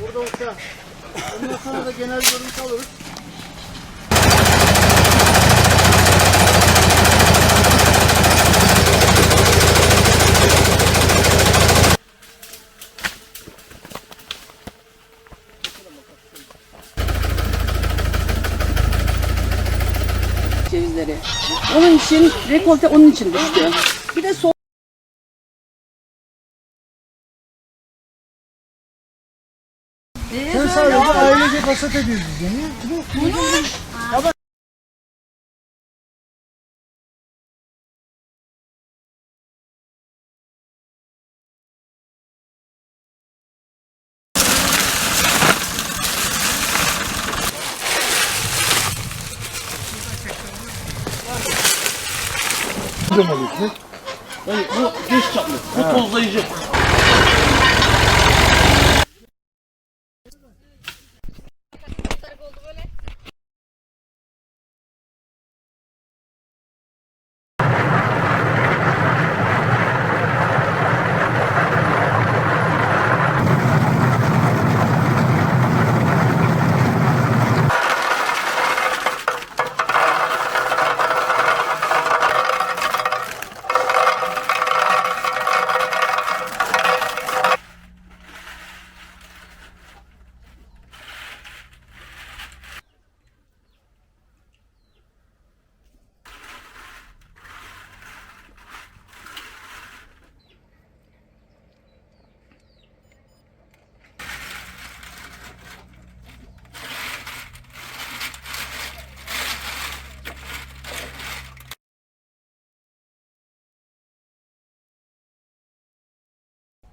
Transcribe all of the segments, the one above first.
Burada uçağı. Ondan sonra da genel görüntü alırız. cevizleri. Onun için rekolte onun için düştü. Bir de so ailece kasat ediyoruz beni. Bu, bu, ama Yani bu geç çaplı. Bu tozlayıcı.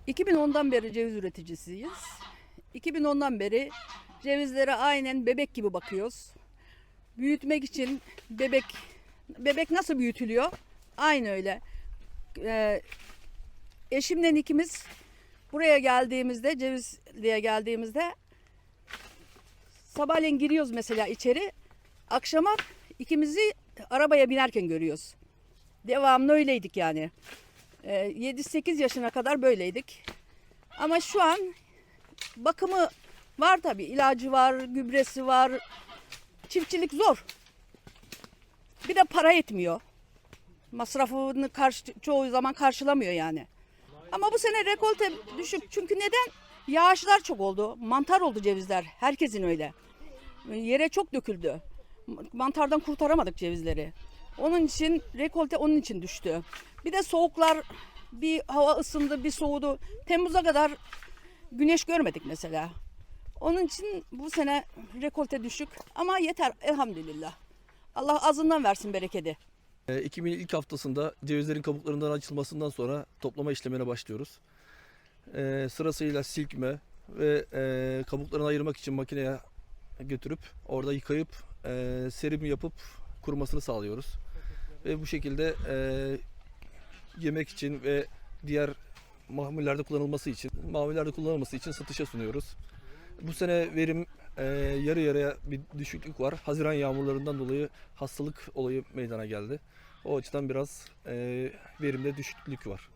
2010'dan beri ceviz üreticisiyiz. 2010'dan beri cevizlere aynen bebek gibi bakıyoruz. Büyütmek için bebek bebek nasıl büyütülüyor? Aynı öyle. Ee, eşimle ikimiz buraya geldiğimizde Cevizli'ye geldiğimizde sabahleyin giriyoruz mesela içeri. Akşama ikimizi arabaya binerken görüyoruz. Devamlı öyleydik yani. Ee, 7-8 yaşına kadar böyleydik. Ama şu an bakımı var tabii. İlacı var, gübresi var. Çiftçilik zor. Bir de para yetmiyor. Masrafını karşı, çoğu zaman karşılamıyor yani. Ama bu sene rekolte düşük. Çünkü neden? Yağışlar çok oldu. Mantar oldu cevizler. Herkesin öyle. Yere çok döküldü. Mantardan kurtaramadık cevizleri. Onun için rekolte onun için düştü. Bir de soğuklar bir hava ısındı bir soğudu. Temmuz'a kadar güneş görmedik mesela. Onun için bu sene rekolte düşük ama yeter elhamdülillah. Allah azından versin bereketi. E, 2000 ilk haftasında cevizlerin kabuklarından açılmasından sonra toplama işlemine başlıyoruz. E, sırasıyla silkme ve e, kabuklarını ayırmak için makineye götürüp orada yıkayıp e, serim yapıp kurumasını sağlıyoruz. Ve bu şekilde e, yemek için ve diğer mamullerde kullanılması için, mamullerde kullanılması için satışa sunuyoruz. Bu sene verim e, yarı yarıya bir düşüklük var. Haziran yağmurlarından dolayı hastalık olayı meydana geldi. O açıdan biraz e, verimde düşüklük var.